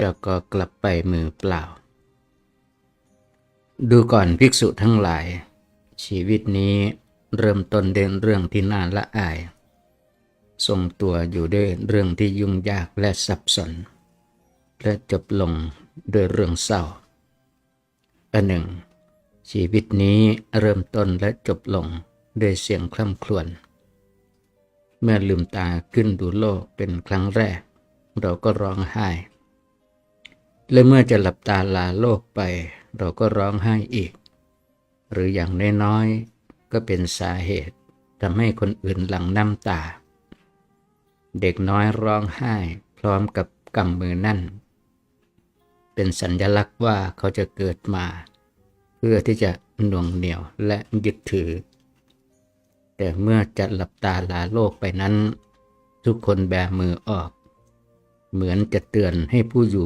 แล้วก็กลับไปมือเปล่า ดูก่อนภิกษุทั้งหลาย ชีวิตนี้เริ่มต้นเดินเรื่องที่น่าละอาย ทรงตัวอยู่ด้วยเรื่องที่ยุ่งยากและสับสน และจบลงด้วยเรื่องเศร้าอันหนึ่ง ชีวิตนี้เริ่มต้นและจบลงด้วยเสียงคล่ำครวญเมื่อลืมตาขึ้นดูโลกเป็นครั้งแรก เราก็ร้องไห้ และเมื่อจะหลับตาลาโลกไป เราก็ร้องไห้อีก หรืออย่างน้อยๆก็เป็นสาเหตุทำให้คนอื่นหลั่งน้ำตา เด็กน้อยร้องไห้พร้อมกับกำมือนั่น เป็นสัญลักษณ์ว่าเขาจะเกิดมา เพื่อที่จะหน่วงเหนี่ยวและยึดถือ แต่เมื่อจะหลับตาลาโลกไปนั้น ทุกคนแบมือออก เหมือนจะเตือนให้ผู้อยู่